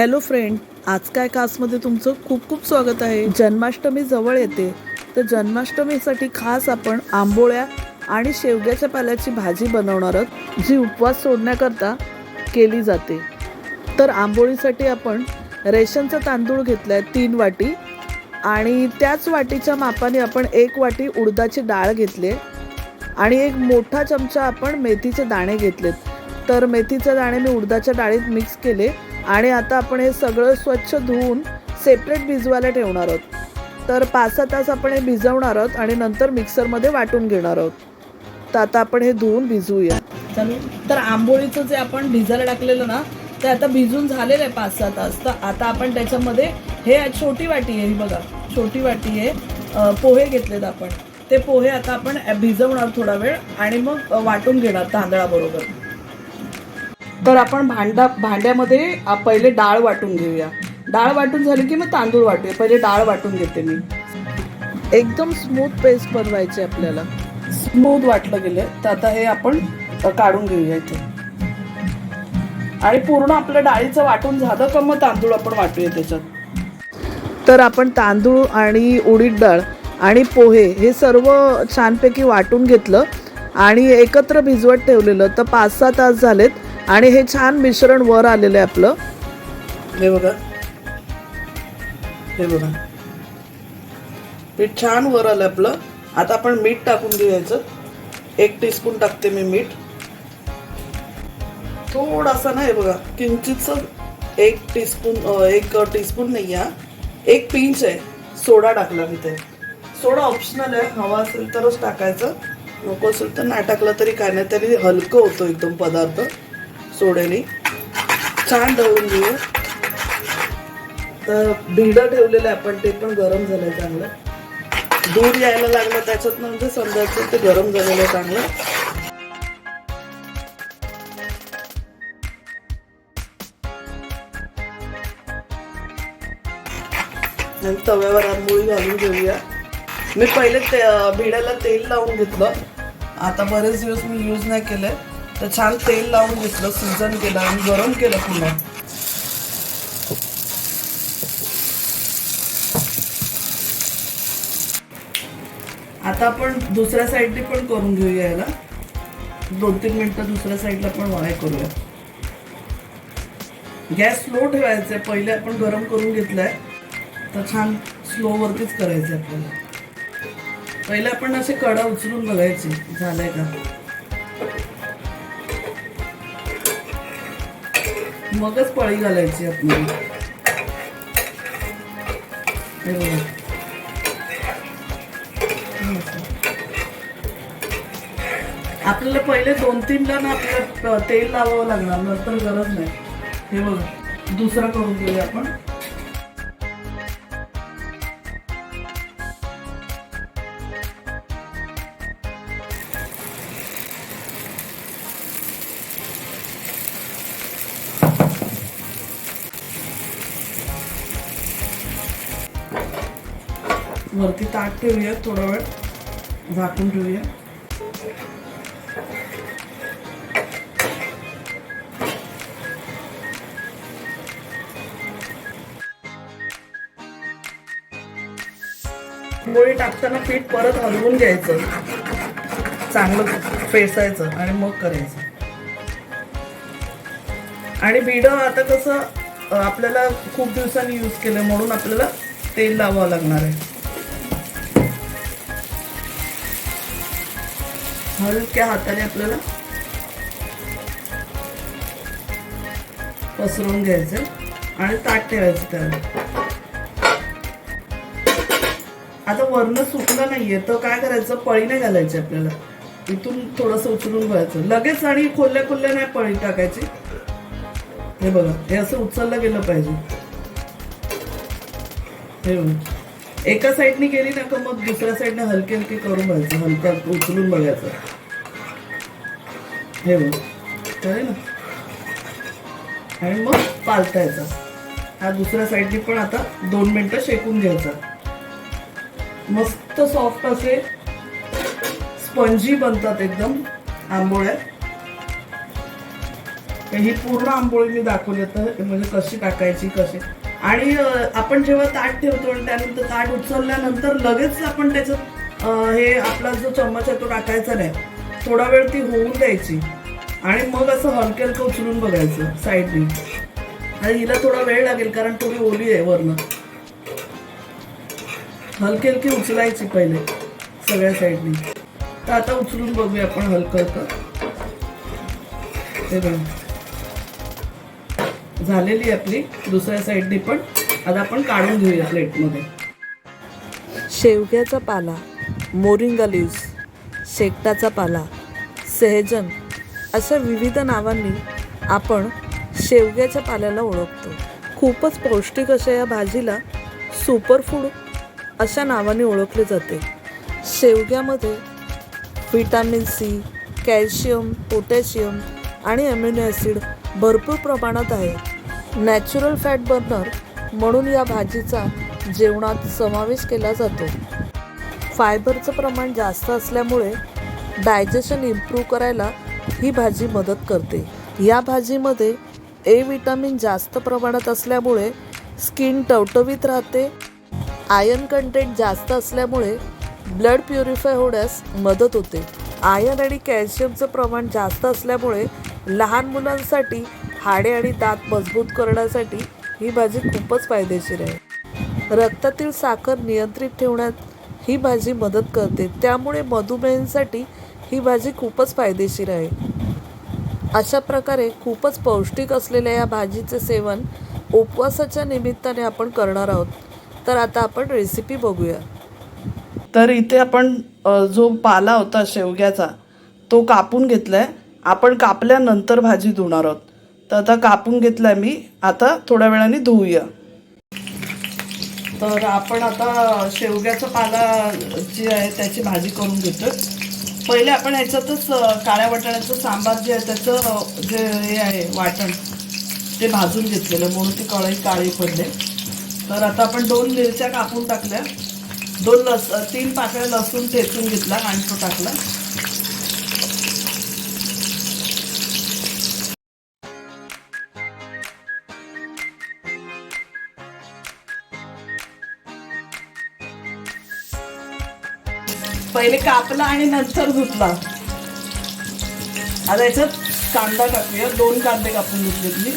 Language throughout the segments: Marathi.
हॅलो फ्रेंड आज काय कासमध्ये तुमचं खूप खूप स्वागत आहे. जन्माष्टमी जवळ येते. तर जन्माष्टमीसाठी खास आपण आंबोळ्या आणि शेवग्याच्या पाल्याची भाजी बनवणार आहोत जी उपवास सोडण्याकरता केली जाते. तर आंबोळीसाठी आपण रेशनचा तांदूळ घेतला आहे तीन वाटी आणि त्याच वाटीच्या मापाने आपण एक वाटी उडदाची डाळ घेतली आणि एक मोठा चमचा आपण मेथीचे दाणे घेतलेत. तर मेथीचे दाणे मी उडदाच्या डाळीत मिक्स केले. आणि आता आपण हे सगळं स्वच्छ धुवून सेपरेट भिजवायला ठेवणार आहोत. तर पाच सहा तास आपण हे भिजवणार आहोत आणि नंतर मिक्सरमध्ये वाटून घेणार आहोत. तर आता आपण हे धुवून भिजवूया तर आंबोळीचं जे आपण भिजायला टाकलेलं ना ते आता भिजून झालेलं आहे पाच सहा तास. तर आता आपण त्याच्यामध्ये हे छोटी वाटी आहे ही बघा. छोटी वाटी आहे. पोहे घेतलेत आपण. ते पोहे आता आपण भिजवणार थोडा वेळ आणि मग वाटून घेणार तांदळाबरोबर. तर आपण भांडा भांड्यामध्ये पहिले डाळ वाटून घेऊया. डाळ वाटून झाली की मग तांदूळ वाटूया. पहिले डाळ वाटून घेते मी. एकदम स्मूथ पेस्ट बनवायची आपल्याला. स्मूथ वाटलं गेलं तर आता हे आपण काढून घेऊया इथे. आणि पूर्ण आपलं डाळीचं वाटून झालं का मग तांदूळ आपण वाटूया त्याच्यात. तर आपण तांदूळ आणि उडीद डाळ आणि पोहे हे सर्व छानपैकी वाटून घेतलं आणि एकत्र भिजवत ठेवलेलं. तर पाच सहा तास झालेत. आणि हे छान मिश्रण वर आलेलं आहे आपलं. हे बघा. हे बघा. पीठ छान वर आलं आपलं. आता आपण मीठ टाकून घ्यायचं एक टीस्पून टाकते मी मीठ. थोडासा ना हे बघा किंचितच एक टीस्पून एक टीस्पून नाही हा एक पिंच आहे. सोडा टाकला मी ते. सोडा ऑप्शनल आहे. हवा असेल तरच टाकायचं. नको असेल तर नाही टाकलं तरी काय नाही. तरी हलकं होतं एकदम पदार्थ. सोड्याने छान दळून घेऊ तर भिडं ठेवलेलं आहे आपण ते पण गरम झालंय चांगलं. दूध यायला लागलं त्याच्यात म्हणजे समजायचं ते गरम झालेलं आहे चांगलं. तव्यावर आंबोळी घालून घेऊया. मी पहिले ते भिड्याला तेल लावून घेतलं. आता बरेच दिवस मी यूज नाही केलं तर छान तेल लावून घेतलं सिजन केलं आणि गरम केलं पुन्हा आता आपण दुसऱ्या साईडने पण करून घेऊया याला. दोन तीन मिनटं दुसऱ्या साईडला पण वाय करूया. गॅस स्लो ठेवायचा आहे. पहिले आपण गरम करून घेतलाय. तर छान स्लो वरतीच करायचं आहे आपल्याला. पहिले आपण असे कडा उचलून बघायचे. झालंय का? मगच पळी घालायची आपल्याला हे बघा. आपल्याला पहिले दोन तीनला ना आपल्याला तेल लावावं लागणार नंतर गरज नाही. हे बघा. दुसरा करून घेऊया आपण. वरती ताट ठेवूया थोडा वेळ झाकून ठेवूया. पोळी टाकताना पीठ परत हलवून घ्यायचं. चांगलं फेसायचं आणि मग करायचं. आणि बिडं आता कसं आपल्याला खूप दिवसांनी यूज केलं म्हणून आपल्याला तेल लावावं लागणार आहे. हलक्या हाताने आपल्याला पसरवून घ्यायचं आणि ताट ठेवायचं त्याला. आता वरण सुकलं नाहीये तर काय करायचं? पळी नाही घालायची आपल्याला. इथून थोडस उचलून घ्यायचं. लगेच आणि खोल्या खोल्या नाही पळी टाकायची. हे बघा हे असं उचललं गेलं पाहिजे. हे बघा. एका साईडने गेली ना का मग दुसऱ्या साईडने हलके हलके करून बघायचं हलका उचलून बघायचं. हे बघ. ना. आणि मग पालतायचा. हा दुसऱ्या साईडने पण आता दोन मिनिटं शेकून घ्यायचा. मस्त सॉफ्ट असे स्पंजी बनतात एकदम आंबोळ्या. ही पूर्ण आंबोळी मी दाखवली तर म्हणजे कशी टाकायची कशी. आणि आपण जेव्हा ताट ठेवतो आणि त्यानंतर ताट उचलल्यानंतर लगेच आपण त्याच्यात हे आपला जो चम्मच आहे तो टाकायचा नाही. थोडा वेळ ती होऊन द्यायची आणि मग असं हलके हलकं उचलून बघायचं साईडनी आणि हिला थोडा वेळ लागेल कारण थोडी ओली आहे वरनं. हलकी हलकी उचलायची पहिले सगळ्या साईडनी तर आता उचलून बघूया आपण हलकं हलकं हे बघ. झालेली आपली दुसऱ्या साईडनी पण. आता आपण काढून घेऊया प्लेटमध्ये शेवग्याचा पाला मोरिंगा लिव्स शेकटाचा पाला सेहजन अशा विविध नावांनी आपण शेवग्याच्या पाल्याला ओळखतो. खूपच पौष्टिक अशा या भाजीला सुपरफूड अशा नावाने ओळखले जाते. शेवग्यामध्ये व्हिटॅमिन सी कॅल्शियम पोटॅशियम आणि अमिनो ॲसिड भरपूर प्रमाणात आहे. नॅचरल फॅट बर्नर म्हणून या भाजीचा जेवणात समावेश केला जातो. फायबरचं प्रमाण जास्त असल्यामुळे डायजेशन इम्प्रूव्ह करायला ही भाजी मदत करते. या भाजीमध्ये ए विटामिन जास्त प्रमाणात असल्यामुळे स्किन टवटवीत राहते. आयर्न कंटेंट जास्त असल्यामुळे ब्लड प्युरिफाय होण्यास मदत होते. आयर्न आणि कॅल्शियमचं प्रमाण जास्त असल्यामुळे लहान मुलांसाठी हाडे आणि दात मजबूत करण्यासाठी ही भाजी खूपच फायदेशीर आहे. रक्तातील साखर नियंत्रित ठेवण्यात ही भाजी मदत करते. त्यामुळे मधुमेहींसाठी ही भाजी खूपच फायदेशीर आहे. अशा प्रकारे खूपच पौष्टिक असलेल्या या भाजीचे सेवन उपवासाच्या निमित्ताने आपण करणार आहोत. तर आता आपण रेसिपी बघूया. तर इथे आपण जो पाला होता शेवग्याचा तो कापून घेतलाय. आपण कापल्यानंतर भाजी धुणार आहोत. तर आता कापून घेतलाय मी. आता थोड्या वेळाने धुवूया तर आपण आता शेवग्याचा पाला जी आहे त्याची भाजी करून घेतो पहिले आपण ह्याच्यातच काळ्या वाटाण्याचं सांबार जे आहे त्याचं जे हे आहे वाटण ते भाजून घेतलेलं. म्हणून ती कढई काळी पडले. तर आता आपण दोन मिरच्या कापून टाकल्या. दोन लस तीन पाकळ्या लसूण ठेचून घेतला आणि तो टाकला. पहिले कापला आणि नंतर धुतला. आता याच्यात कांदा टाकूया. दोन कांदे कापून घेतले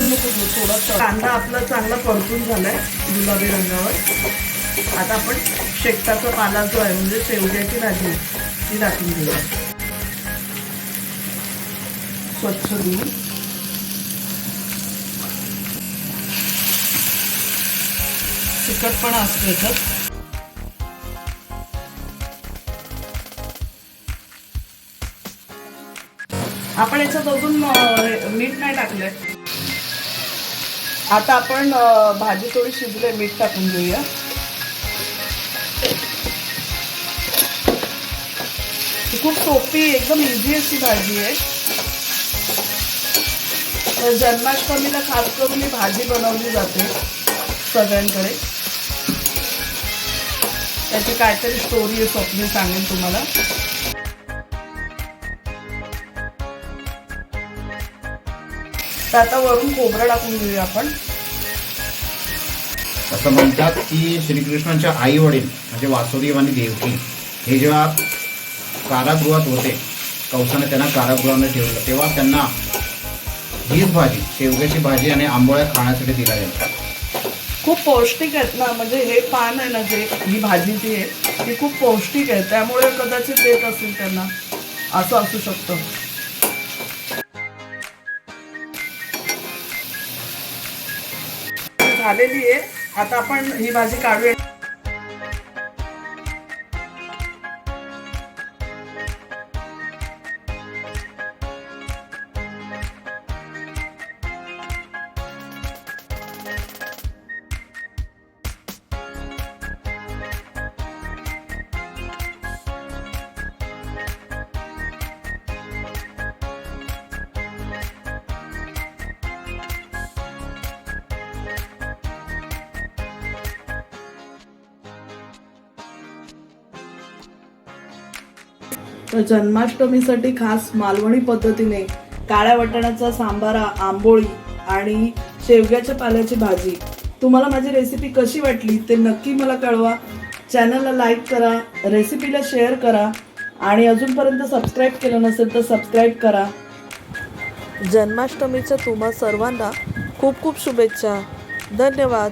मी थोडा कांदा आपला चांगला परतून झालाय गुलाबी रंगावर. आता आपण शेकटाचा पाला जो आहे म्हणजे शेवग्याची भाजी ती टाकून घेऊया. स्वच्छ धुवून. तिखटपणा असतो याच्यात आपण याच्यात अजून मीठ नाही टाकलंय. आता आपण भाजी थोडी शिजले मीठ टाकून घेऊया. खूप सोपी एकदम इझी अशी भाजी आहे. तर जन्माष्टमीला खास करून ही भाजी बनवली जाते सगळ्यांकडे. त्याची काहीतरी स्टोरी आहे स्वप्न सांगेन तुम्हाला. तर आता वरून खोबरं टाकून घेऊया आपण. असं म्हणतात की श्रीकृष्णांच्या आई वडील म्हणजे वासुदेव आणि देवकी हे जेव्हा कारागृहात होते कौसाने त्यांना कारागृहामध्ये ठेवलं तेव्हा त्यांना हीच भाजी शेवग्याची भाजी आणि आंबोळ्या खाण्यासाठी दिला जातो खूप पौष्टिक आहेत ना म्हणजे हे पान आहे ना जे ही भाजी जी आहे ती खूप पौष्टिक आहे. त्यामुळे कदाचित देत असेल त्यांना. असं असू शकतं. झालेली आहे. आता आपण ही भाजी काढूया. तर जन्माष्टमीसाठी खास मालवणी पद्धतीने काळ्या वाटाण्याचा सांबारा आंबोळी आणि शेवग्याच्या पाल्याची भाजी. तुम्हाला माझी रेसिपी कशी वाटली ते नक्की मला कळवा. चॅनलला लाईक करा रेसिपीला शेअर करा आणि अजूनपर्यंत सबस्क्राईब केलं नसेल तर सबस्क्राईब करा. जन्माष्टमीच्या तुम्हा सर्वांना खूप खूप शुभेच्छा. धन्यवाद.